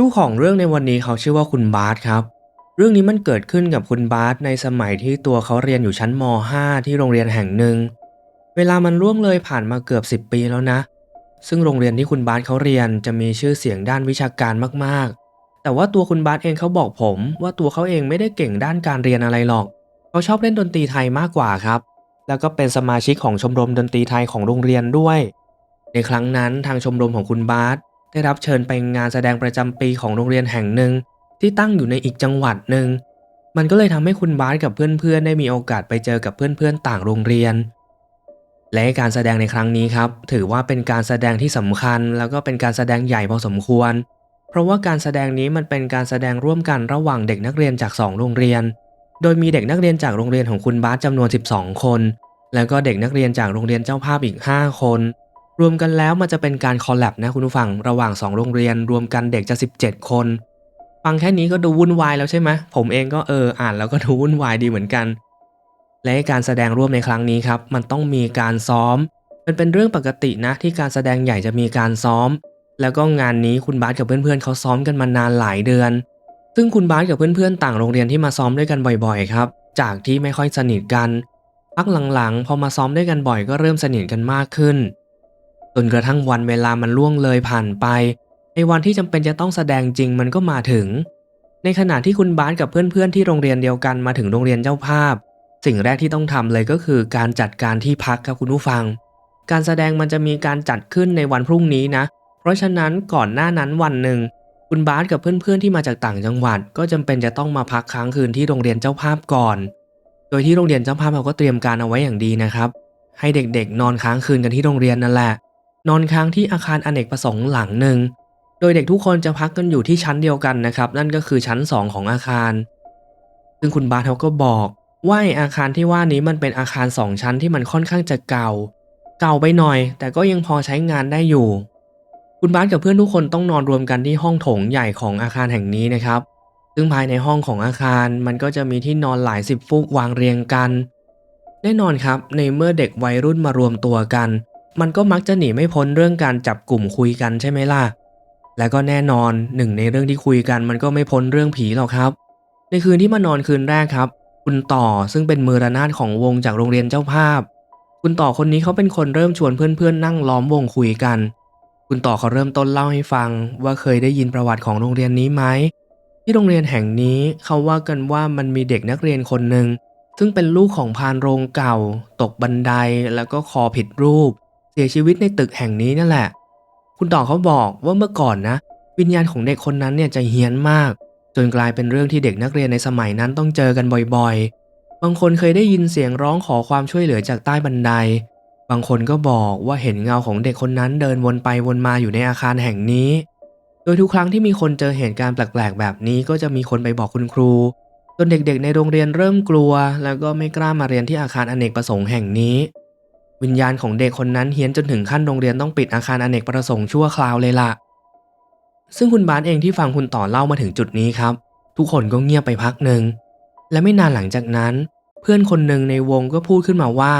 เจ้ของเรื่องในวันนี้เขาชื่อว่าคุณบาสครับ เรื่องนี้มันเกิดขึ้นกับคุณบาสในสมัยที่ตัวเขาเรียนอยู่ชั้นม .5 ที่โรงเรียนแห่งหนึ่ง เวลามันล่วงเลยผ่านมาเกือบ 10 ปีแล้วนะ ซึ่งโรงเรียนที่คุณบาสเขาเรียนจะมีชื่อเสียงด้านวิชาการมากๆ แต่ว่าตัวคุณบาสเองเขาบอกผม ว่าตัวเขาเองไม่ได้เก่งด้านการเรียนอะไรหรอก เขาชอบเล่นดนตรีไทยมากกว่าครับ แล้วก็เป็นสมาชิกของชมรมดนตรีไทยของโรงเรียนด้วย ในครั้งนั้นทางชมรมของคุณบาส ได้รับเชิญไปงานแสดงประจำปีของโรงเรียนแห่งหนึ่ง ที่ตั้งอยู่ในอีกจังหวัดหนึ่ง มันก็เลยทำให้คุณบาสกับเพื่อนๆ ได้มีโอกาสไปเจอกับเพื่อนๆ ต่างโรงเรียน และการแสดงในครั้งนี้ครับ ถือว่าเป็นการแสดงที่สำคัญ แล้วก็เป็นการแสดงใหญ่พอสมควร เพราะว่าการแสดงนี้มันเป็นการแสดงร่วมกันระหว่างเด็กนักเรียนจาก 2 โรงเรียน โดยมีเด็กนักเรียนจากโรงเรียนของคุณบาสจำนวน 12 คน แล้วก็เด็กนักเรียนจากโรงเรียนเจ้าภาพอีก 5 คน รวมกันแล้วมันจะเป็นการคอลแลบนะคุณผู้ฟังระหว่าง 2 โรงเรียน รวมกันเด็กจะ 17 คน ฟังแค่นี้ก็ดูวุ่นวายแล้วใช่ไหมผมเองก็เอออ่านแล้วก็ดูวุ่นวายดีเหมือนกัน และการแสดงร่วมในครั้งนี้ครับ มันต้องมีการซ้อม มันเป็นเรื่องปกตินะ ที่การแสดงใหญ่จะมีการซ้อม แล้วก็งานนี้คุณบาสกับเพื่อนๆเขาซ้อมกันมานานหลายเดือน ซึ่งคุณบาสกับเพื่อนๆต่างโรงเรียนที่มาซ้อมด้วยกันบ่อยๆ ครับ จากที่ไม่ค่อยสนิทกันพักหลังๆ พอมาซ้อมด้วยกันบ่อยก็เริ่มสนิทกันมากขึ้น จนกระทั่งวันเวลามันล่วงเลยผ่านไป ในวันที่จำเป็นจะต้องแสดงจริงมันก็มาถึง ในขณะที่คุณบาสกับเพื่อนๆที่โรงเรียนเดียวกันมาถึงโรงเรียนเจ้าภาพ สิ่งแรกที่ต้องทำเลยก็คือการจัดการที่พักครับคุณผู้ฟัง การแสดงมันจะมีการจัดขึ้นในวันพรุ่งนี้นะ เพราะฉะนั้นก่อนหน้านั้นวันหนึ่งคุณบาสกับเพื่อนๆที่มาจากต่างจังหวัด ก็จำเป็นจะต้องมาพักค้างคืนที่โรงเรียนเจ้าภาพก่อน โดยที่โรงเรียนเจ้าภาพเขาก็เตรียมการเอาไว้อย่างดีนะครับ ให้เด็กๆ นอนค้างคืนกันที่โรงเรียนนั่นแหละ นอนค้างที่อาคารอเนกประสงค์หลังหนึ่ง โดยเด็กทุกคนจะพักกันอยู่ที่ชั้นเดียวกันนะครับ นั่นก็คือชั้น 2 ของอาคาร ซึ่งคุณบาสเขาก็บอกว่าอาคารที่ว่านี้มันเป็นอาคาร 2 ชั้นที่มันค่อนข้างจะเก่า เก่าไปหน่อย แต่ก็ยังพอใช้งานได้อยู่ คุณบาสกับเพื่อนทุกคนต้องนอนรวมกันที่ห้องโถงใหญ่ของอาคารแห่งนี้นะครับ ซึ่งภายในห้องของอาคารมันก็จะมีที่นอนหลายสิบฟูกวางเรียงกัน แน่นอนครับ ในเมื่อเด็กวัยรุ่นมารวมตัวกัน มันก็มักจะหนีไม่พ้นเรื่องการจับกลุ่มคุยกันใช่ไหมล่ะ และก็แน่นอนหนึ่งในเรื่องที่คุยกันมันก็ไม่พ้นเรื่องผีหรอกครับ ในคืนที่มานอนคืนแรกครับ คุณต่อซึ่งเป็นมือระนาดของวงจากโรงเรียนเจ้าภาพ คุณต่อคนนี้เขาเป็นคนเริ่มชวนเพื่อนๆ นั่งล้อมวงคุยกัน คุณต่อเขาเริ่มต้นเล่าให้ฟัง ว่าเคยได้ยินประวัติของโรงเรียนนี้ไหมที่โรงเรียนแห่งนี้เขาว่ากันว่ามันมีเด็กนักเรียนคนหนึ่งซึ่งเป็นลูกของพานโรงเก่า ตกบันไดแล้วก็คอผิดรูป เสียชีวิตในตึกแห่งนี้นั่นแหละ คุณต่อเขาบอกว่าเมื่อก่อนนะ วิญญาณของเด็กคนนั้นเนี่ยจะเฮี้ยนมาก จนกลายเป็นเรื่องที่เด็กนักเรียนในสมัยนั้นต้องเจอกันบ่อยๆ บางคนเคยได้ยินเสียงร้องขอความช่วยเหลือจากใต้บันได บางคนก็บอกว่าเห็นเงาของเด็กคนนั้นเดินวนไปวนมาอยู่ในอาคารแห่งนี้ โดยทุกครั้งที่มีคนเจอเหตุการณ์แปลกๆ แบบนี้ก็จะมีคนไปบอกคุณครูจนเด็กๆ ในโรงเรียนเริ่มกลัว แล้วก็ไม่กล้ามาเรียนที่อาคารอเนกประสงค์แห่งนี้ วิญญาณของเด็กคนนั้นเฮี้ยนจนถึงขั้นโรงเรียนต้องปิดอาคารอเนกประสงค์ชั่วคราวเลยล่ะ ซึ่งคุณบาสเองที่ฟังคุณต่อเล่ามาถึงจุดนี้ครับ ทุกคนก็เงียบไปพักหนึ่ง และไม่นานหลังจากนั้น เพื่อนคนหนึ่งในวงก็พูดขึ้นมาว่า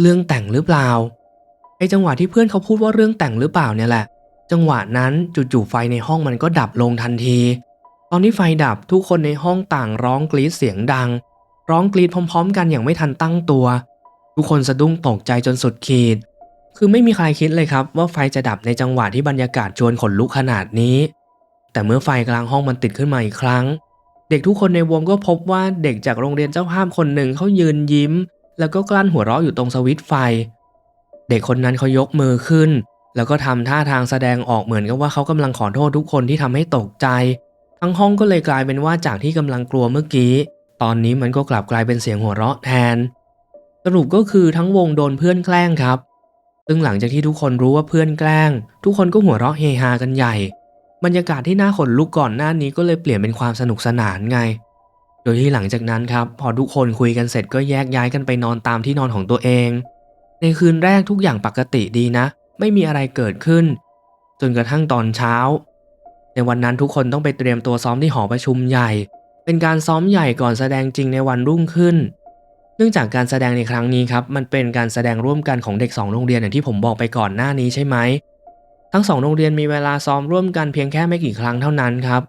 เรื่องแต่งหรือเปล่าไอจังหวะที่เพื่อนเขาพูดว่าเรื่องแต่งหรือเปล่าเนี่ยแหละ จังหวะนั้นจู่ๆไฟในห้องมันก็ดับลงทันที ตอนที่ไฟดับทุกคนในห้องต่างร้องกรีดเสียงดัง ร้องกรีดพร้อม ๆ กันอย่างไม่ทันตั้งตัว ทุกคนสะดุ้งตกใจจนสุดขีด คือไม่มีใครคิดเลยครับว่าไฟจะดับในจังหวะที่บรรยากาศชวนขนลุกขนาดนี้ แต่เมื่อไฟกลางห้องมันติดขึ้นมาอีกครั้ง เด็กทุกคนในวงก็พบว่าเด็กจากโรงเรียนเจ้าภาพคนหนึ่งเขายืนยิ้ม แล้วก็กลั้นหัวเราะอยู่ตรงสวิตช์ไฟ เด็กคนนั้นเขายกมือขึ้น แล้วก็ทำท่าทางแสดงออกเหมือนกับว่าเขากำลังขอโทษทุกคนที่ทำให้ตกใจ ทั้งห้องก็เลยกลายเป็นว่าจากที่กำลังกลัวเมื่อกี้ ตอนนี้มันก็กลับกลายเป็นเสียงหัวเราะแทน สรุปก็คือทั้งวงโดนเพื่อนแกล้งครับ ซึ่งหลังจากที่ทุกคนรู้ว่าเพื่อนแกล้ง ทุกคนก็หัวเราะเฮฮากันใหญ่ บรรยากาศที่น่าขนลุกก่อนหน้านี้ก็เลยเปลี่ยนเป็นความสนุกสนานไง โดยที่หลังจากนั้นครับ พอทุกคนคุยกันเสร็จก็แยกย้ายกันไปนอนตามที่นอนของตัวเอง ในคืนแรกทุกอย่างปกติดีนะ ไม่มีอะไรเกิดขึ้น จนกระทั่งตอนเช้า ในวันนั้นทุกคนต้องไปเตรียมตัวซ้อมที่หอประชุมใหญ่ เป็นการซ้อมใหญ่ก่อนแสดงจริงในวันรุ่งขึ้น เนื่องจากการแสดงในครั้งนี้ครับมันเป็นการแสดงร่วมกันของเด็กสองโรงเรียนอย่างที่ผมบอกไปก่อนหน้านี้ใช่ไหมทั้งสองโรงเรียนมีเวลาซ้อมร่วมกันเพียงแค่ไม่กี่ครั้งเท่านั้นครับ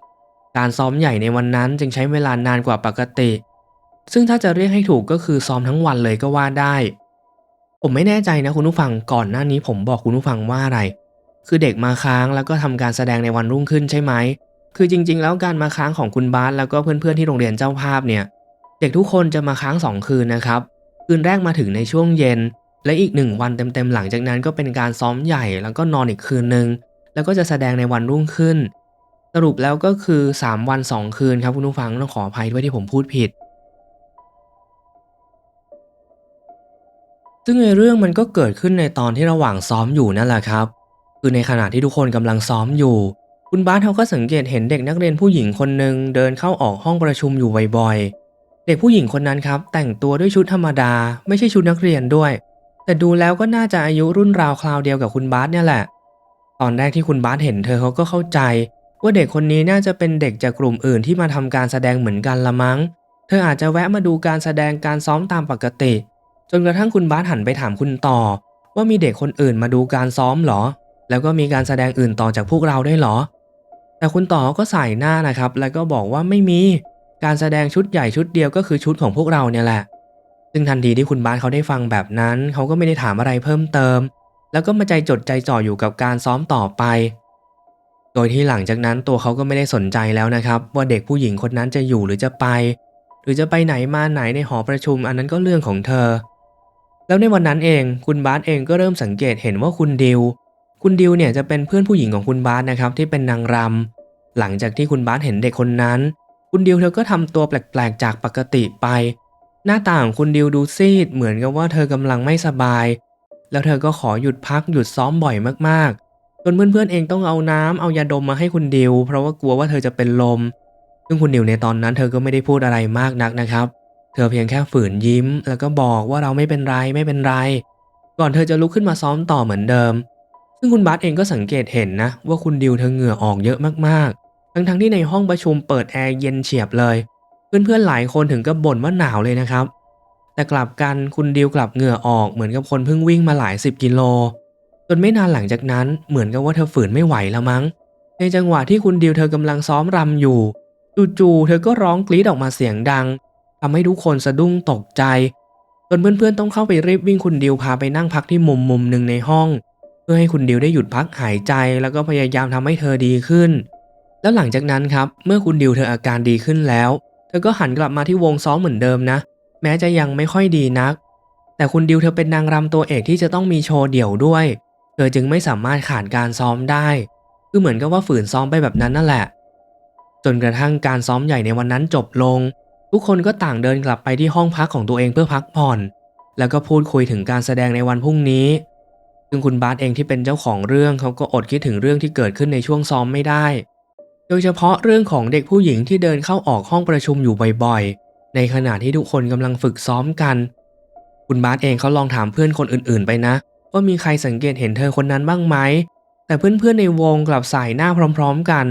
การซ้อมใหญ่ในวันนั้นจึงใช้เวลานานกว่าปกติ ซึ่งถ้าจะเรียกให้ถูกก็คือซ้อมทั้งวันเลยก็ว่าได้ ผมไม่แน่ใจนะคุณผู้ฟังก่อนหน้านี้ผมบอกคุณผู้ฟังว่าอะไร คือเด็กมาค้างแล้วก็ทำการแสดงในวันรุ่งขึ้นใช่ไหมคือจริง ๆ แล้วการมาค้างของคุณบาสแล้วก็เพื่อนๆที่โรงเรียนเจ้าภาพเนี่ย เด็กทุกคนจะมาค้างสองคืนนะครับ คืนแรกมาถึงในช่วงเย็น และอีกหนึ่งวันเต็มๆหลังจากนั้นก็เป็นการซ้อมใหญ่แล้วก็นอนอีกคืนหนึ่งแล้วก็จะแสดงในวันรุ่งขึ้น สรุปแล้วก็คือ 3 วัน 2 คืนครับคุณผู้ฟังต้องขออภัยด้วยที่ผมพูดผิด ซึ่งในเรื่องมันก็เกิดขึ้นในตอนที่ระหว่างซ้อมอยู่นั่นแหละครับ คือในขณะที่ทุกคนกำลังซ้อมอยู่คุณบาสเขาก็สังเกตเห็นเด็กนักเรียนผู้หญิงคนหนึ่งเดินเข้าออกห้องประชุมอยู่บ่อยๆ เด็กผู้หญิงคนนั้นครับแต่งตัวด้วยชุดธรรมดา ไม่ใช่ชุดนักเรียนด้วย แต่ดูแล้วก็น่าจะอายุรุ่นราวคราวเดียวกับคุณบาสเนี่ยแหละ ตอนแรกที่คุณบาสเห็นเธอเขาก็เข้าใจ ว่าเด็กคนนี้น่าจะเป็นเด็กจากกลุ่มอื่นที่มาทำการแสดงเหมือนกันละมั้ง เธออาจจะแวะมาดูการแสดงการซ้อมตามปกติ จนกระทั่งคุณบาสหันไปถามคุณต่อ ว่ามีเด็กคนอื่นมาดูการซ้อมหรอ แล้วก็มีการแสดงอื่นต่อจากพวกเราได้หรอ แต่คุณต่อก็ใส่หน้านะครับ แล้วก็บอกว่าไม่มี การแสดงชุดใหญ่ชุดเดียวก็คือชุดของพวกเราเนี่ยแหละ ซึ่งทันทีที่คุณบาสเขาได้ฟังแบบนั้น เขาก็ไม่ได้ถามอะไรเพิ่มเติม แล้วก็มาใจจดใจจ่ออยู่กับการซ้อมต่อไป โดยที่หลังจากนั้นตัวเขาก็ไม่ได้สนใจแล้วนะครับ ว่าเด็กผู้หญิงคนนั้นจะอยู่หรือจะไป หรือจะไปไหนมาไหนในหอประชุมอันนั้นก็เรื่องของเธอ แล้วในวันนั้นเองคุณบาสเองก็เริ่มสังเกตเห็นว่าคุณดิว คุณดิวเนี่ยจะเป็นเพื่อนผู้หญิงของคุณบาสนะครับที่เป็นนางรำหลังจากที่คุณบาสเห็นเด็กคนนั้น คุณดิวเธอก็ทำตัวแปลกๆ จากปกติไป หน้าตาของคุณดิวดูซีดเหมือนกับว่าเธอกำลังไม่สบาย แล้วเธอก็ขอหยุดพักหยุดซ้อมบ่อยมากๆ จนเพื่อนๆเองต้องเอาน้ำเอายาดมมาให้คุณดิว เพราะว่ากลัวว่าเธอจะเป็นลม ซึ่งคุณดิวในตอนนั้นเธอก็ไม่ได้พูดอะไรมากนักนะครับ เธอเพียงแค่ฝืนยิ้ม แล้วก็บอกว่าเราไม่เป็นไรไม่เป็นไร ก่อนเธอจะลุกขึ้นมาซ้อมต่อเหมือนเดิม ซึ่งคุณบาสเองก็สังเกตเห็นนะ ว่าคุณดิวเธอเหงื่อออกเยอะมากๆ ทั้งๆที่ในห้องประชุมเปิดแอร์เย็นเฉียบเลย เพื่อนๆหลายคนถึงกับบ่นว่าหนาวเลยนะครับ แต่กลับกันคุณดิวกลับเหงื่อออกเหมือนกับคนเพิ่งวิ่งมาหลายสิบกิโลจนไม่นานหลังจากนั้นเหมือนกับว่าเธอฝืนไม่ไหวแล้วมั้ง ในจังหวะที่คุณดิวเธอกำลังซ้อมรำอยู่จู่ๆเธอก็ร้องกรี๊ดออกมาเสียงดังทำให้ทุกคนสะดุ้งตกใจจนเพื่อนๆต้องเข้าไปรีบวิ่งคุณดิวพาไปนั่งพักที่มุมมุมหนึ่งในห้อง เพื่อให้คุณดิวได้หยุดพักหายใจแล้วก็พยายามทำให้เธอดีขึ้น แล้วหลังจากนั้นครับ เมื่อคุณดิวเธออาการดีขึ้นแล้ว เธอก็หันกลับมาที่วงซ้อมเหมือนเดิมนะ แม้จะยังไม่ค่อยดีนัก แต่คุณดิวเธอเป็นนางรำตัวเอกที่จะต้องมีโชว์เดี่ยวด้วย เธอจึงไม่สามารถขาดการซ้อมได้ คือเหมือนกับว่าฝืนซ้อมไปแบบนั้นนั่นแหละ จนกระทั่งการซ้อมใหญ่ในวันนั้นจบลง ทุกคนก็ต่างเดินกลับไปที่ห้องพักของตัวเองเพื่อพักผ่อน แล้วก็พูดคุยถึงการแสดงในวันพรุ่งนี้ ซึ่งคุณบาสเองที่เป็นเจ้าของเรื่องเขาก็อดคิดถึงเรื่องที่เกิดขึ้นในช่วงซ้อมไม่ได้ โดยเฉพาะเรื่องของเด็กผู้หญิงที่เดินเข้าออกห้องประชุมอยู่บ่อยๆ ในขณะที่ทุกคนกำลังฝึกซ้อมกัน คุณบาสเองเขาลองถามเพื่อนคนอื่นๆ ไปนะ ว่ามีใครสังเกตเห็นเธอคนนั้นบ้างไหม แต่เพื่อนๆในวงกลับสายหน้าพร้อม ๆ กัน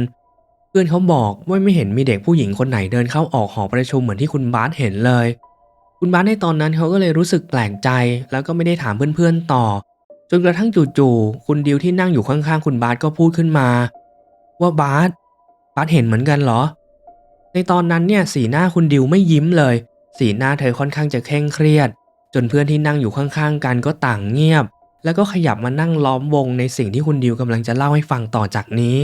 เพื่อนเขาบอกว่าไม่เห็นมีเด็กผู้หญิงคนไหนเดินเข้าออกหอประชุมเหมือนที่คุณบาสเห็นเลย คุณบาสในตอนนั้นเขาก็เลยรู้สึกแปลกใจ แล้วก็ไม่ได้ถามเพื่อนๆต่อ จนกระทั่งจู่ๆคุณดิวที่นั่งอยู่ข้างๆคุณบาสก็พูดขึ้นมา ว่าบาส บาสเห็นเหมือนกันเหรอ ในตอนนั้นเนี่ยสีหน้าคุณดิวไม่ยิ้มเลย สีหน้าเธอค่อนข้างจะเคร่งเครียด จนเพื่อนที่นั่งอยู่ข้างๆกันก็ต่างเงียบ แล้วก็ขยับมานั่งล้อมวงในสิ่งที่คุณดิวกำลังจะเล่าให้ฟังต่อจากนี้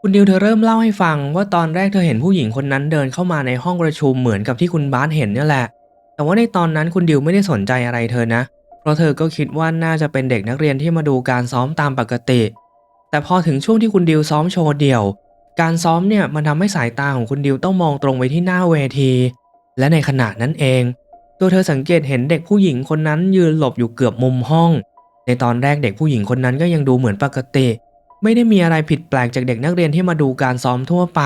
คุณดิวเธอเริ่มเล่าให้ฟังว่าตอนแรกเธอเห็นผู้หญิงคนนั้นเดินเข้ามาในห้องประชุมเหมือนกับที่คุณบาสเห็นเนี่ยแหละ แต่ว่าในตอนนั้นคุณดิวไม่ได้สนใจอะไรเธอนะเราะเธอก็คิดว่าน่าจะเป็นเด็กนักเรียนที่มาดูการซ้อมตามปกติ แต่พอถึงช่วงที่คุณดิวซ้อมโชว์เดี่ยว การซ้อมเนี่ยมันทำให้สายตาของคุณดิวต้องมองตรงไปที่หน้าเวที และในขณะนั้นเอง ตัวเธอสังเกตเห็นเด็กผู้หญิงคนนั้นยืนหลบอยู่เกือบมุมห้อง ในตอนแรกเด็กผู้หญิงคนนั้นก็ยังดูเหมือนปกติ ไม่ได้มีอะไรผิดแปลกจากเด็กนักเรียนที่มาดูการซ้อมทั่วไป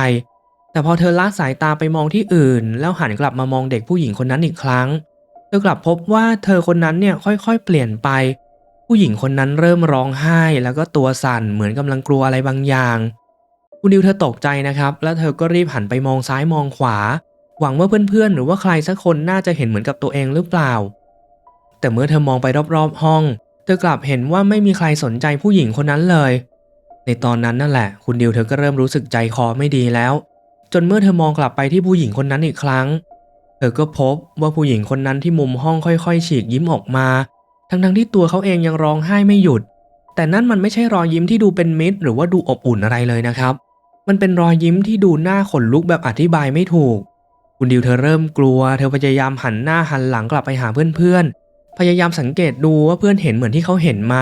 แต่พอเธอละสายตาไปมองที่อื่น แล้วหันกลับมามองเด็กผู้หญิงคนนั้นอีกครั้งเธอกลับพบว่าเธอคนนั้นเนี่ยค่อยๆ เปลี่ยนไป ผู้หญิงคนนั้นเริ่มร้องไห้แล้วก็ตัวสั่นเหมือนกำลังกลัวอะไรบางอย่าง คุณดิวเธอตกใจนะครับ แล้วเธอก็รีบหันไปมองซ้ายมองขวา หวังว่าเพื่อนๆ หรือว่าใครสักคนน่าจะเห็นเหมือนกับตัวเองหรือเปล่า แต่เมื่อเธอมองไปรอบๆห้อง เธอกลับเห็นว่าไม่มีใครสนใจผู้หญิงคนนั้นเลย ในตอนนั้นนั่นแหละ คุณดิวเธอก็เริ่มรู้สึกใจคอไม่ดีแล้ว จนเมื่อเธอมองกลับไปที่ผู้หญิงคนนั้นอีกครั้ง เธอก็พบว่าผู้หญิงคนนั้นที่มุมห้องค่อยๆ ฉีกยิ้มออกมา ทั้งๆที่ตัวเขาเองยังร้องไห้ไม่หยุด แต่นั่นมันไม่ใช่รอยยิ้มที่ดูเป็นมิตร หรือว่าดูอบอุ่นอะไรเลยนะครับ มันเป็นรอยยิ้มที่ดูหน้าขนลุกแบบอธิบายไม่ถูก คุณดิวเธอเริ่มกลัว เธอพยายามหันหน้าหันหลังกลับไปหาเพื่อนๆ พยายามสังเกตดูว่าเพื่อนเห็นเหมือนที่เขาเห็นไหม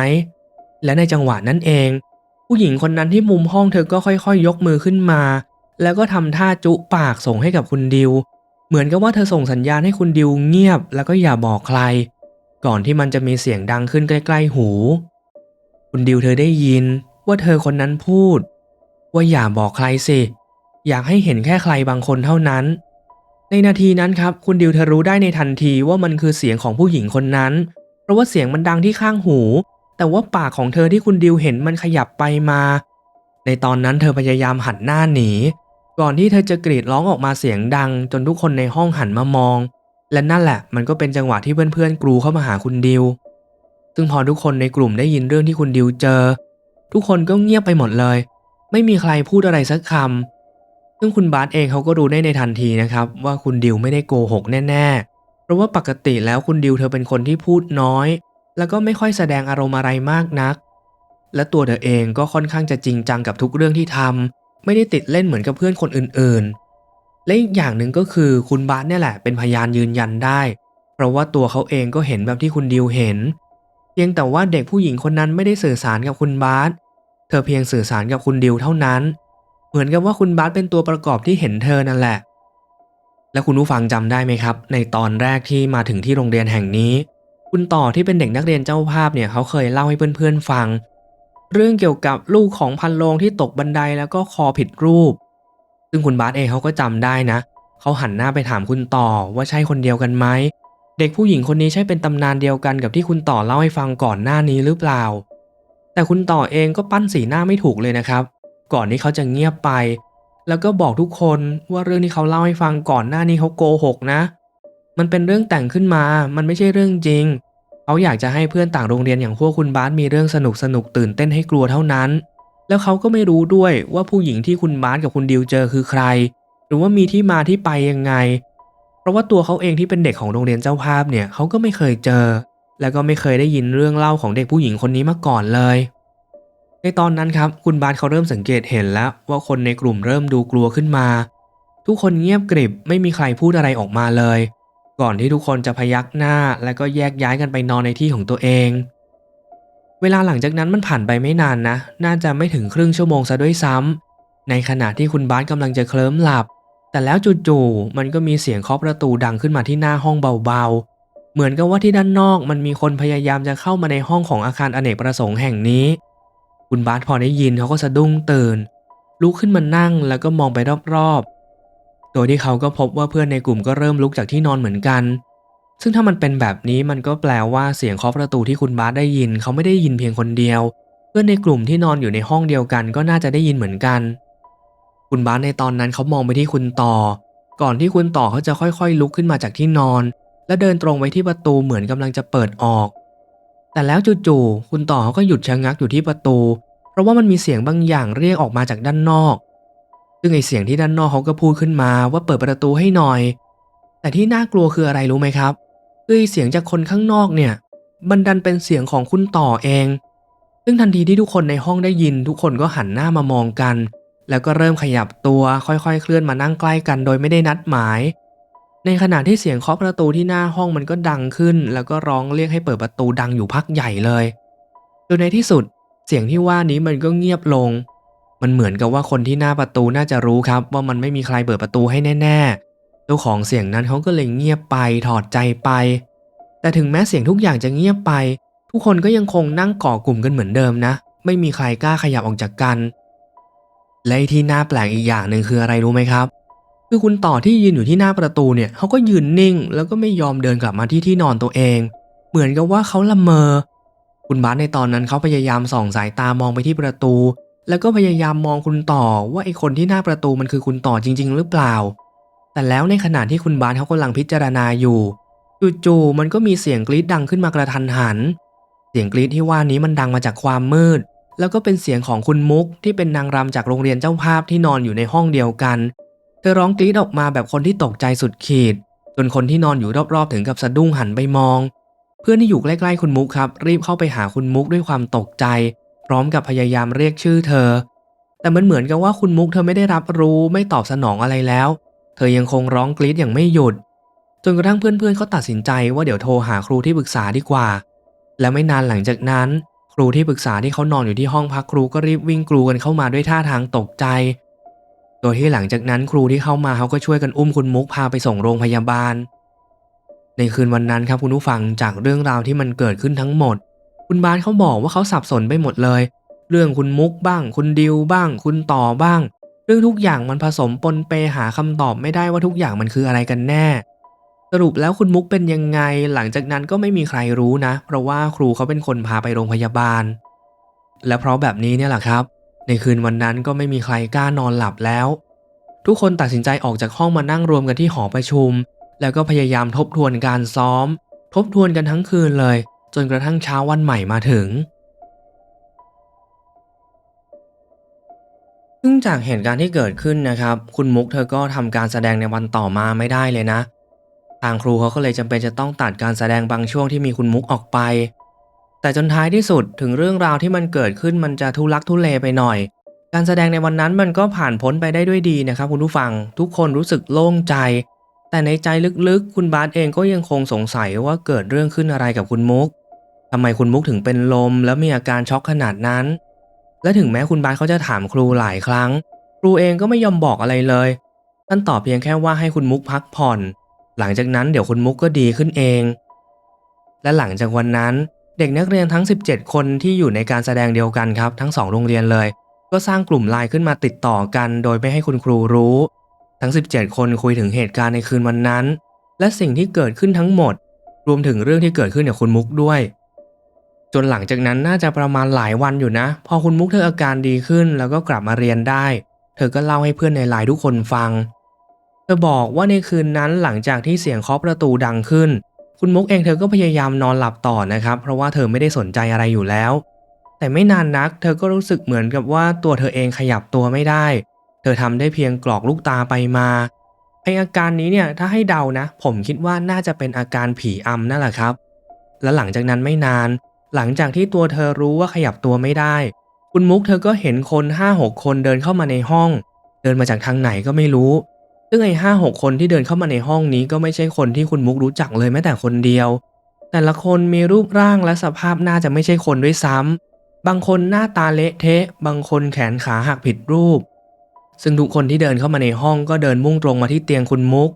และในจังหวะนั้นเอง ผู้หญิงคนนั้นที่มุมห้องเธอก็ค่อยๆ ยกมือขึ้นมา แล้วก็ทำท่าจุปากส่งให้กับคุณดิว เหมือนกับว่าเธอส่งสัญญาณให้คุณดิวเงียบ แล้วก็อย่าบอกใคร ก่อนที่มันจะมีเสียงดังขึ้นใกล้ ๆ หู คุณดิวเธอได้ยินว่าเธอคนนั้นพูด ว่าอย่าบอกใครสิ อยากให้เห็นแค่ใครบางคนเท่านั้น ในนาทีนั้นครับ คุณดิวเธอรู้ได้ในทันทีว่ามันคือเสียงของผู้หญิงคนนั้น เพราะว่าเสียงมันดังที่ข้างหู แต่ว่าปากของเธอที่คุณดิวเห็นมันขยับไปมา ในตอนนั้นเธอพยายามหันหน้าหนี ก่อนที่เธอจะกรีดร้องออกมาเสียงดัง จนทุกคนในห้องหันมามอง และนั่นแหละมันก็เป็นจังหวะที่เพื่อนๆกรูเข้ามาหาคุณดิว ซึ่งพอทุกคนในกลุ่มได้ยินเรื่องที่คุณดิวเจอ ทุกคนก็เงียบไปหมดเลย ไม่มีใครพูดอะไรสักคำซึ่งคุณบาสเองเขาก็รู้ได้ในทันทีนะครับ ว่าคุณดิวไม่ได้โกหกแน่ๆ เพราะว่าปกติแล้วคุณดิวเธอเป็นคนที่พูดน้อย แล้วก็ไม่ค่อยแสดงอารมณ์อะไรมากนัก และตัวเธอเองก็ค่อนข้างจะจริงจังกับทุกเรื่องที่ทำ ไม่ได้ติดเล่นเหมือนกับเพื่อนคนอื่นๆ และอีกอย่างหนึ่งก็คือคุณบาสเนี่ยแหละเป็นพยานยืนยันได้ เพราะว่าตัวเขาเองก็เห็นแบบที่คุณดิวเห็น เพียงแต่ว่าเด็กผู้หญิงคนนั้นไม่ได้สื่อสารกับคุณบาสเธอเพียงสื่อสารกับคุณดิวเท่านั้น เหมือนกับว่าคุณบาสเป็นตัวประกอบที่เห็นเธอนั่นแหละ และคุณผู้ฟังจำได้ไหมครับ ในตอนแรกที่มาถึงที่โรงเรียนแห่งนี้ คุณต่อที่เป็นเด็กนักเรียนเจ้าภาพเนี่ยเขาเคยเล่าให้เพื่อนๆฟัง เรื่องเกี่ยวกับลูกของพันโลงที่ตกบันไดแล้วก็คอผิดรูป ซึ่งคุณบาสเองเขาก็จำได้นะ เขาหันหน้าไปถามคุณต่อว่าใช่คนเดียวกันไหม เด็กผู้หญิงคนนี้ใช่เป็นตำนานเดียวกันกับที่คุณต่อเล่าให้ฟังก่อนหน้านี้หรือเปล่า แต่คุณต่อเองก็ปั้นสีหน้าไม่ถูกเลยนะครับ ก่อนที่เขาจะเงียบไป แล้วก็บอกทุกคนว่าเรื่องที่เขาเล่าให้ฟังก่อนหน้านี้เขาโกหกนะ มันเป็นเรื่องแต่งขึ้นมา มันไม่ใช่เรื่องจริง เขาอยากจะให้เพื่อนต่างโรงเรียนอย่างพวกคุณบาสมีเรื่องสนุกสนุกตื่นเต้นให้กลัวเท่านั้น แล้วเขาก็ไม่รู้ด้วยว่าผู้หญิงที่คุณบาสกับคุณดิวเจอคือใคร หรือว่ามีที่มาที่ไปยังไง เพราะว่าตัวเขาเองที่เป็นเด็กของโรงเรียนเจ้าภาพเนี่ยเขาก็ไม่เคยเจอ แล้วก็ไม่เคยได้ยินเรื่องเล่าของเด็กผู้หญิงคนนี้มาก่อนเลย ในตอนนั้นครับคุณบาสเขาเริ่มสังเกตเห็นแล้ว ว่าคนในกลุ่มเริ่มดูกลัวขึ้นมา ทุกคนเงียบกริบไม่มีใครพูดอะไรออกมาเลย ก่อนที่ทุกคนจะพยักหน้าแล้วก็แยกย้ายกันไปนอนในที่ของตัวเอง เวลาหลังจากนั้นมันผ่านไปไม่นานนะ น่าจะไม่ถึงครึ่งชั่วโมงซะด้วยซ้ำในขณะที่คุณบาสกำลังจะเคลิ้มหลับ แต่แล้วจู่ๆมันก็มีเสียงเคาะประตูดังขึ้นมาที่หน้าห้องเบาๆ เหมือนกับว่าที่ด้านนอกมันมีคนพยายามจะเข้ามาในห้องของอาคารอเนกประสงค์แห่งนี้ คุณบาสพอได้ยินเขาก็สะดุ้งตื่นลุกขึ้นมานั่งแล้วก็มองไปรอบๆ โดยที่เขาก็พบว่าเพื่อนในกลุ่มก็เริ่มลุกจากที่นอนเหมือนกัน ซึ่งถ้ามันเป็นแบบนี้มันก็แปลว่าเสียงเคาะประตูที่คุณบาสได้ยิน เขาไม่ได้ยินเพียงคนเดียว เพื่อนในกลุ่มที่นอนอยู่ในห้องเดียวกันก็น่าจะได้ยินเหมือนกัน คุณบาสในตอนนั้นเขามองไปที่คุณต่อ ก่อนที่คุณต่อเขาจะค่อยๆ ลุกขึ้นมาจากที่นอน และเดินตรงไปที่ประตูเหมือนกำลังจะเปิดออก แต่แล้วจู่ๆคุณต่อเขาก็หยุดชะงักอยู่ที่ประตู เพราะว่ามันมีเสียงบางอย่างเรียกออกมาจากด้านนอก ซึ่งไอเสียงที่ด้านนอกเขาก็พูดขึ้นมาว่าเปิดประตูให้หน่อย แต่ที่น่ากลัวคืออะไรรู้ไหมครับคือไอเสียงจากคนข้างนอกเนี่ยมันดันเป็นเสียงของคุณต่อเอง ซึ่งทันทีที่ทุกคนในห้องได้ยิน ทุกคนก็หันหน้ามามองกัน แล้วก็เริ่มขยับตัวค่อยๆ เคลื่อนมานั่งใกล้กันโดยไม่ได้นัดหมาย ในขณะที่เสียงเคาะประตูที่หน้าห้องมันก็ดังขึ้น แล้วก็ร้องเรียกให้เปิดประตูดังอยู่พักใหญ่เลยจนในที่สุด เสียงที่ว่านี้มันก็เงียบลง มันเหมือนกับว่าคนที่หน้าประตูน่าจะรู้ครับ ว่ามันไม่มีใครเปิดประตูให้แน่ๆเจ้าของเสียงนั้นเขาก็เลยเงียบไปถอดใจไป แต่ถึงแม้เสียงทุกอย่างจะเงียบไป ทุกคนก็ยังคงนั่งเกาะกลุ่มกันเหมือนเดิมนะ ไม่มีใครกล้าขยับออกจากกัน และที่น่าแปลกอีกอย่างหนึ่งคืออะไรรู้ไหมครับ คือคุณต่อที่ยืนอยู่ที่หน้าประตูเนี่ยเขาก็ยืนนิ่ง แล้วก็ไม่ยอมเดินกลับมาที่ที่นอนตัวเอง เหมือนกับว่าเขาละเมอ คุณบาสในตอนนั้นเขาพยายามส่องสายตามองไปที่ประตู แล้วก็พยายามมองคุณต่อว่าไอ้คนที่หน้าประตูมันคือคุณต่อจริง ๆ หรือเปล่า แต่แล้วในขณะที่คุณบาสเขากำลังพิจารณาอยู่จู่ๆมันก็มีเสียงกรี๊ดดังขึ้นมากระทันหัน เสียงกรีดที่ว่านี้มันดังมาจากความมืด แล้วก็เป็นเสียงของคุณมุกที่เป็นนางรำจากโรงเรียนเจ้าภาพที่นอนอยู่ในห้องเดียวกัน เธอร้องกรีดออกมาแบบคนที่ตกใจสุดขีด จนคนที่นอนอยู่รอบๆ ถึงกับสะดุ้งหันไปมอง เพื่อนที่อยู่ใกล้ๆคุณมุกครับ รีบเข้าไปหาคุณมุกด้วยความตกใจ ร้อมกับพยายามเรียกชื่อเธอ แต่มันเหมือนกับว่าคุณมุกเธอไม่ได้รับรู้ไม่ตอบสนองอะไรแล้ว เธอยังคงร้องกรีดอย่างไม่หยุด จนกระทั่งเพื่อนๆเขาตัดสินใจว่าเดี๋ยวโทรหาครูที่ปรึกษาดีกว่า และไม่นานหลังจากนั้น ครูที่ปรึกษาที่เขานอนอยู่ที่ห้องพักครูก็รีบวิ่งกรูกันเข้ามาด้วยท่าทางตกใจ โดยที่หลังจากนั้นครูที่เข้ามาเขาก็ช่วยกันอุ้มคุณมุกพาไปส่งโรงพยาบาล ในคืนวันนั้นครับคุณผู้ฟังจากเรื่องราวที่มันเกิดขึ้นทั้งหมด คุณบาสเขาบอกว่าเขาสับสนไปหมดเลย เรื่องคุณมุกบ้าง คุณดิวบ้าง คุณต่อบ้าง เรื่องทุกอย่างมันผสมปนเปหาคำตอบไม่ได้ว่าทุกอย่างมันคืออะไรกันแน่ สรุปแล้วคุณมุกเป็นยังไง หลังจากนั้นก็ไม่มีใครรู้นะ เพราะว่าครูเขาเป็นคนพาไปโรงพยาบาล และเพราะแบบนี้เนี่ยแหละครับ ในคืนวันนั้นก็ไม่มีใครกล้านอนหลับแล้ว ทุกคนตัดสินใจออกจากห้องมานั่งรวมกันที่หอประชุม แล้วก็พยายามทบทวนการซ้อม ทบทวนกันทั้งคืนเลย จนกระทั่งเช้าวันใหม่มาถึง ซึ่งจากเหตุการณ์ที่เกิดขึ้นนะครับ คุณมุกเธอก็ทำการแสดงในวันต่อมาไม่ได้เลยนะ ทางครูเขาก็เลยจำเป็นจะต้องตัดการแสดงบางช่วงที่มีคุณมุกออกไป แต่จนท้ายที่สุดถึงเรื่องราวที่มันเกิดขึ้นมันจะทุลักทุเลไปหน่อย การแสดงในวันนั้นมันก็ผ่านพ้นไปได้ด้วยดีนะครับ คุณผู้ฟังทุกคนรู้สึกโล่งใจแต่ในใจลึกๆ คุณบาสเองก็ยังคงสงสัยว่าเกิดเรื่องขึ้นอะไรกับคุณมุก ทำไมคุณมุกถึงเป็นลม แล้วมีอาการช็อกขนาดนั้น และถึงแม้คุณบาสเขาจะถามครูหลายครั้ง ครูเองก็ไม่ยอมบอกอะไรเลย ท่านตอบเพียงแค่ว่าให้คุณมุกพักผ่อน หลังจากนั้นเดี๋ยวคุณมุกก็ดีขึ้นเอง และหลังจากวันนั้น เด็กนักเรียนทั้ง 17 คนที่อยู่ในการแสดงเดียวกันครับทั้งสองโรงเรียนเลย ก็สร้างกลุ่มไลน์ขึ้นมาติดต่อกัน โดยไม่ให้คุณครูรู้ ทั้ง 17 คนคุยถึงเหตุการณ์ในคืนวันนั้น และสิ่งที่เกิดขึ้นทั้งหมด รวมถึงเรื่องที่เกิดขึ้นกับคุณมุกด้วย จนหลังจากนั้นน่าจะประมาณหลายวันอยู่นะ พอคุณมุกเธออาการดีขึ้นแล้วก็กลับมาเรียนได้ เธอก็เล่าให้เพื่อนในไลน์ทุกคนฟัง เธอบอกว่าในคืนนั้นหลังจากที่เสียงเคาะประตูดังขึ้น คุณมุกเองเธอก็พยายามนอนหลับต่อนะครับ เพราะว่าเธอไม่ได้สนใจอะไรอยู่แล้ว แต่ไม่นานนัก เธอก็รู้สึกเหมือนกับว่าตัวเธอเองขยับตัวไม่ได้ เธอทำได้เพียงกรอกลูกตาไปมาไออาการนี้เนี่ยถ้าให้เดานะ ผมคิดว่าน่าจะเป็นอาการผีอำนั่นแหละครับ และหลังจากนั้นไม่นาน หลังจากที่ตัวเธอรู้ว่าขยับตัวไม่ได้ คุณมุกเธอก็เห็นคนห้าหกคนเดินเข้ามาในห้อง เดินมาจากทางไหนก็ไม่รู้ ซึ่งไอ้ห้าหกคนที่เดินเข้ามาในห้องนี้ก็ไม่ใช่คนที่คุณมุกรู้จักเลยแม้แต่คนเดียว แต่ละคนมีรูปร่างและสภาพน่าจะไม่ใช่คนด้วยซ้ำบางคนหน้าตาเละเทะ บางคนแขนขาหักผิดรูป ซึ่งทุกคนที่เดินเข้ามาในห้องก็เดินมุ่งตรงมาที่เตียงคุณมุก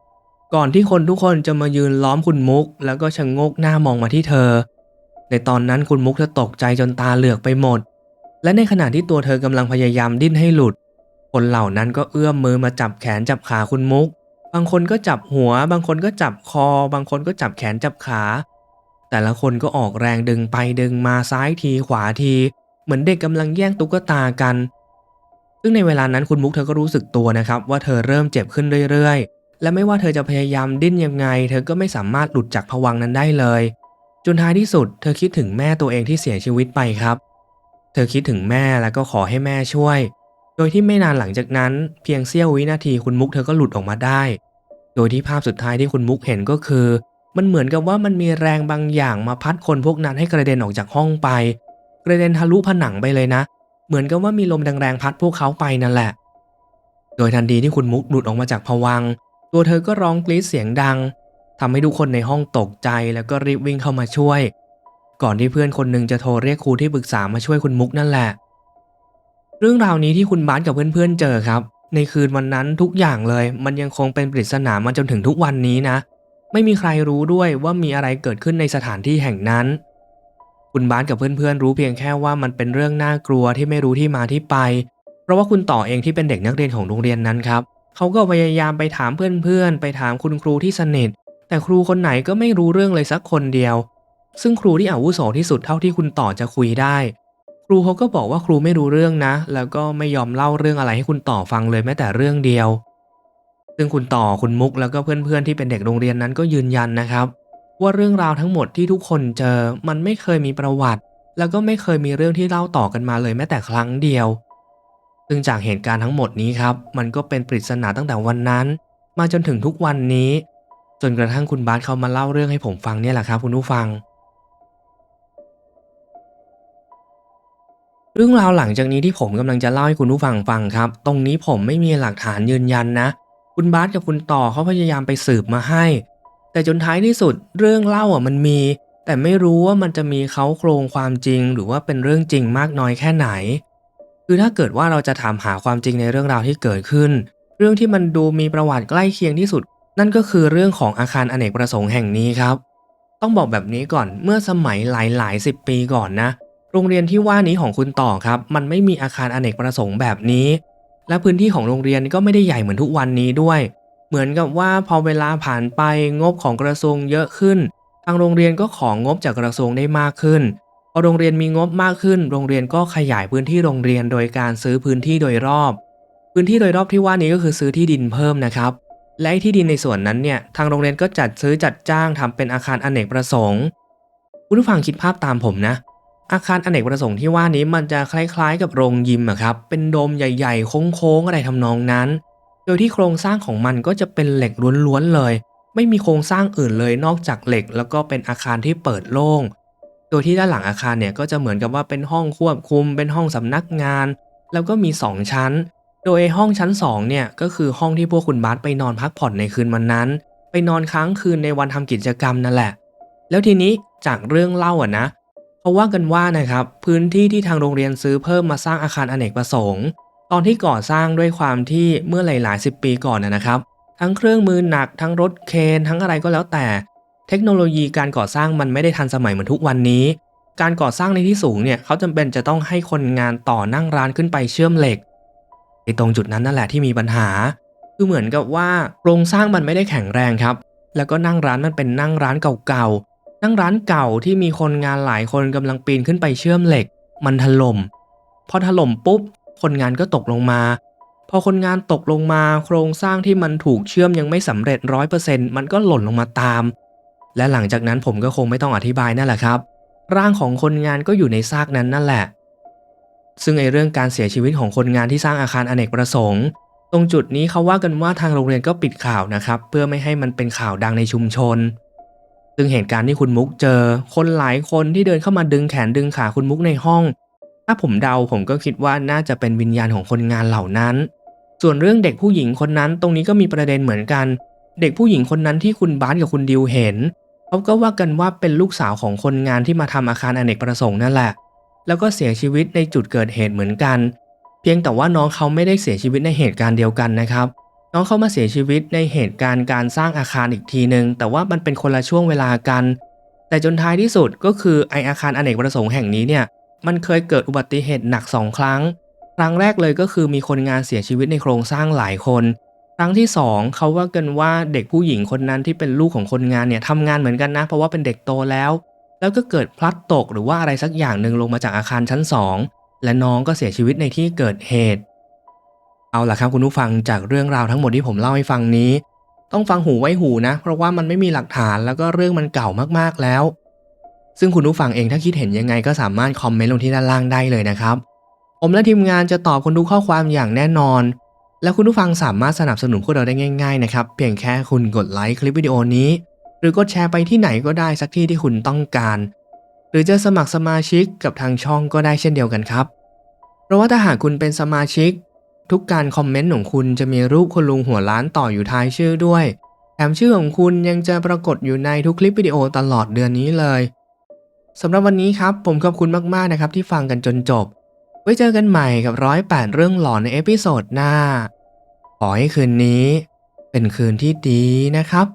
ก่อนที่คนทุกคนจะมายืนล้อมคุณมุก แล้วก็ชะงงกหน้ามองมาที่เธอ ในตอนนั้นคุณมุกเธอตกใจจนตาเหลือกไปหมด และในขณะที่ตัวเธอกำลังพยายามดิ้นให้หลุด คนเหล่านั้นก็เอื้อมมือมาจับแขนจับขาคุณมุก บางคนก็จับหัว บางคนก็จับคอ บางคนก็จับแขนจับขา แต่ละคนก็ออกแรงดึงไปดึงมาซ้ายทีขวาที เหมือนเด็กกำลังแย่งตุ๊กตากัน ซึ่งในเวลานั้นคุณมุกเธอก็รู้สึกตัวนะครับ ว่าเธอเริ่มเจ็บขึ้นเรื่อยๆ และไม่ว่าเธอจะพยายามดิ้นยังไง เธอก็ไม่สามารถหลุดจากผวังนั้นได้เลย จนท้ายที่สุดเธอคิดถึงแม่ตัวเองที่เสียชีวิตไปครับ เธอคิดถึงแม่แล้วก็ขอให้แม่ช่วย โดยที่ไม่นานหลังจากนั้นเพียงเสี้ยววินาทีคุณมุกเธอก็หลุดออกมาได้ โดยที่ภาพสุดท้ายที่คุณมุกเห็นก็คือ มันเหมือนกับว่ามันมีแรงบางอย่างมาพัดคนพวกนั้นให้กระเด็นออกจากห้องไป กระเด็นทะลุผนังไปเลยนะ เหมือนกับว่ามีลมแรงๆพัดพวกเขาไปนั่นแหละ โดยทันทีที่คุณมุกหลุดออกมาจากผวังตัวเธอก็ร้องกรี๊ดเสียงดัง ทำให้ทุกคนในห้องตกใจแล้วก็รีบวิ่งเข้ามาช่วย ก่อนที่เพื่อนคนหนึ่งจะโทรเรียกครูที่ปรึกษามาช่วยคุณมุกนั่นแหละ เรื่องราวนี้ที่คุณบาสกับเพื่อนๆเจอครับ ในคืนวันนั้นทุกอย่างเลย มันยังคงเป็นปริศนามาจนถึงทุกวันนี้นะ ไม่มีใครรู้ด้วยว่ามีอะไรเกิดขึ้นในสถานที่แห่งนั้น คุณบาสกับเพื่อนๆรู้เพียงแค่ว่ามันเป็นเรื่องน่ากลัวที่ไม่รู้ที่มาที่ไป เพราะว่าคุณต่อเองที่เป็นเด็กนักเรียนของโรงเรียนนั้นครับเขาก็พยายามไปถามเพื่อนๆ ไปถามคุณครูที่สนิท แต่ครูคนไหนก็ไม่รู้เรื่องเลยสักคนเดียว ซึ่งครูที่อาวุโสที่สุดเท่าที่คุณต่อจะคุยได้ ครูเขาก็บอกว่าครูไม่รู้เรื่องนะ แล้วก็ไม่ยอมเล่าเรื่องอะไรให้คุณต่อฟังเลยแม้แต่เรื่องเดียว ซึ่งคุณต่อคุณมุกแล้วก็เพื่อนๆที่เป็นเด็กโรงเรียนนั้นก็ยืนยันนะครับ ว่าเรื่องราวทั้งหมดที่ทุกคนเจอ มันไม่เคยมีประวัติ แล้วก็ไม่เคยมีเรื่องที่เล่าต่อกันมาเลยแม้แต่ครั้งเดียว ซึ่งจากเหตุการณ์ทั้งหมดนี้ครับ มันก็เป็นปริศนาตั้งแต่วันนั้น มาจนถึงทุกวันนี้ จนกระทั่งคุณบาสเขามาเล่าเรื่องให้ผมฟังเนี่ยแหละครับ คุณผู้ฟัง เรื่องราวหลังจากนี้ที่ผมกำลังจะเล่าให้คุณผู้ฟังฟังครับ ตรงนี้ผมไม่มีหลักฐานยืนยันนะ คุณบาสกับคุณต่อเขาพยายามไปสืบมาให้ แต่จนท้ายที่สุดเรื่องเล่าอะมันมี แต่ไม่รู้ว่ามันจะมีเขาโครงความจริง หรือว่าเป็นเรื่องจริงมากน้อยแค่ไหน คือถ้าเกิดว่าเราจะถามหาความจริงในเรื่องราวที่เกิดขึ้น เรื่องที่มันดูมีประวัติใกล้เคียงที่สุด นั่นก็คือเรื่องของอาคารอเนกประสงค์แห่งนี้ครับ ต้องบอกแบบนี้ก่อนเมื่อสมัยหลายหลายสิบปีก่อนนะ โรงเรียนที่ว่านี้ของคุณต่อครับ มันไม่มีอาคารอเนกประสงค์แบบนี้ และพื้นที่ของโรงเรียนก็ไม่ได้ใหญ่เหมือนทุกวันนี้ด้วย เหมือนกับว่าพอเวลาผ่านไปงบของกระทรวงเยอะขึ้น ทางโรงเรียนก็ของงบจากกระทรวงได้มากขึ้นพอโรงเรียนมีงบมากขึ้น โรงเรียนก็ขยายพื้นที่โรงเรียนโดยการซื้อพื้นที่โดยรอบ พื้นที่โดยรอบที่ว่านี้ก็คือซื้อที่ดินเพิ่มนะครับ และไอ้ที่ดินในส่วนนั้นเนี่ยทางโรงเรียนก็จัดซื้อจัดจ้างทำเป็นอาคารอเนกประสงค์คุณผู้ฟังคิดภาพตามผมนะ อาคารอเนกประสงค์ที่ว่านี้มันจะคล้ายๆ กับโรงยิมอะครับเป็นโดมใหญ่ๆโค้งๆอะไรทำนองนั้น โดยที่โครงสร้างของมันก็จะเป็นเหล็กล้วนๆเลย ไม่มีโครงสร้างอื่นเลยนอกจากเหล็ก แล้วก็เป็นอาคารที่เปิดโล่งโดยที่ด้านหลังอาคารเนี่ยก็จะเหมือนกับว่าเป็นห้องควบคุม เป็นห้องสำนักงาน แล้วก็มี 2 ชั้น โดยห้องชั้น2เนี่ยก็คือห้องที่พวกคุณบาสไปนอนพักผ่อนในคืนวันนั้น ไปนอนค้างคืนในวันทำกิจกรรมนั่นแหละ แล้วทีนี้จากเรื่องเล่าอะนะเขาว่ากันว่านะครับพื้นที่ที่ทางโรงเรียนซื้อเพิ่มมาสร้างอาคารอเนกประสงค์ ตอนที่ก่อสร้างด้วยความที่เมื่อหลายๆสิบปีก่อนนะนะครับ ทั้งเครื่องมือหนักทั้งรถเคนทั้งอะไรก็แล้วแต่ เทคโนโลยีการก่อสร้างมันไม่ได้ทันสมัยเหมือนทุกวันนี้ การก่อสร้างในที่สูงเนี่ยเขาจำเป็นจะต้องให้คนงานต่อนั่งร้านขึ้นไปเชื่อมเหล็ก ไอ้ตรงจุดนั้นนั่นแหละที่มีปัญหา คือเหมือนกับว่าโครงสร้างมันไม่ได้แข็งแรงครับ แล้วก็นั่งร้านมันเป็นนั่งร้านเก่าๆ นั่งร้านเก่าที่มีคนงานหลายคนกำลังปีนขึ้นไปเชื่อมเหล็ก มันถล่ม พอถล่มปุ๊บ คนงานก็ตกลงมา พอคนงานตกลงมา โครงสร้างที่มันถูกเชื่อมยังไม่สำเร็จร้อยเปอร์เซ็นต์มันก็หล่นลงมาตาม และหลังจากนั้นผมก็คงไม่ต้องอธิบายนั่นแหละครับ ร่างของคนงานก็อยู่ในซากนั้นนั่นแหละ ซึ่งไอเรื่องการเสียชีวิตของคนงานที่สร้างอาคารอเนกประสงค์ ตรงจุดนี้เขาว่ากันว่าทางโรงเรียนก็ปิดข่าวนะครับ เพื่อไม่ให้มันเป็นข่าวดังในชุมชน ซึ่งเหตุการณ์ที่คุณมุกเจอ คนหลายคนที่เดินเข้ามาดึงแขนดึงขาคุณมุกในห้อง ถ้าผมเดาผมก็คิดว่าน่าจะเป็นวิญญาณของคนงานเหล่านั้น ส่วนเรื่องเด็กผู้หญิงคนนั้นตรงนี้ก็มีประเด็นเหมือนกัน เด็กผู้หญิงคนนั้นที่คุณบาสกับคุณดิวเห็นเขาก็ว่ากันว่าเป็นลูกสาวของคนงานที่มาทำอาคารอเนกประสงค์นั่นแหละ แล้วก็เสียชีวิตในจุดเกิดเหตุเหมือนกัน เพียงแต่ว่าน้องเขาไม่ได้เสียชีวิตในเหตุการณ์เดียวกันนะครับ น้องเขามาเสียชีวิตในเหตุการณ์การสร้างอาคารอีกทีหนึ่งแต่ว่ามันเป็นคนละช่วงเวลากัน แต่จนท้ายที่สุดก็คือไออาคารอเนกประสงค์แห่งนี้เนี่ยมันเคยเกิดอุบัติเหตุหนักสองครั้ง ครั้งแรกเลยก็คือมีคนงานเสียชีวิตในโครงสร้างหลายคน ครั้งที่สองเขาว่ากันว่าเด็กผู้หญิงคนนั้นที่เป็นลูกของคนงานเนี่ยทำงานเหมือนกันนะ เพราะว่าเป็นเด็กโตแล้ว แล้วก็เกิดพลัดตกหรือว่าอะไรสักอย่างหนึ่งลงมาจากอาคารชั้นสองและน้องก็เสียชีวิตในที่เกิดเหตุ เอาล่ะครับคุณผู้ฟังจากเรื่องราวทั้งหมดที่ผมเล่าให้ฟังนี้ ต้องฟังหูไว้หูนะ เพราะว่ามันไม่มีหลักฐานแล้วก็เรื่องมันเก่ามากๆแล้ว ซึ่งคุณผู้ฟังเองถ้าคิดเห็นยังไงก็สามารถคอมเมนต์ลงที่ด้านล่างได้เลยนะครับผมและทีมงานจะตอบคุณทุกข้อความอย่างแน่นอน และคุณผู้ฟังสามารถสนับสนุนพวกเราได้ง่าย ๆ นะครับ เพียงแค่คุณกดไลค์คลิปวิดีโอนี้ รือกดแชร์ไปที่ไหนก็ได้สักที่ที่คุณต้องการ หรือจะสมัครสมาชิกกับทางช่องก็ได้เช่นเดียวกันครับ เพราะว่าถ้าหากคุณเป็นสมาชิก ทุกการคอมเมนต์ของคุณจะมีรูปคุณลุงหัวล้านต่ออยู่ท้ายชื่อด้วย แถมชื่อของคุณยังจะปรากฏอยู่ในทุกคลิปวิดีโอตลอดเดือนนี้เลยสำหรับวันนี้ครับ ผมขอบคุณมากๆนะครับที่ฟังกันจนจบ ไว้เจอกันใหม่กับร้อยแปดเรื่องหลอนในเอพิโซดหน้า ขอให้คืนนี้ เป็นคืนที่ดีนะครับ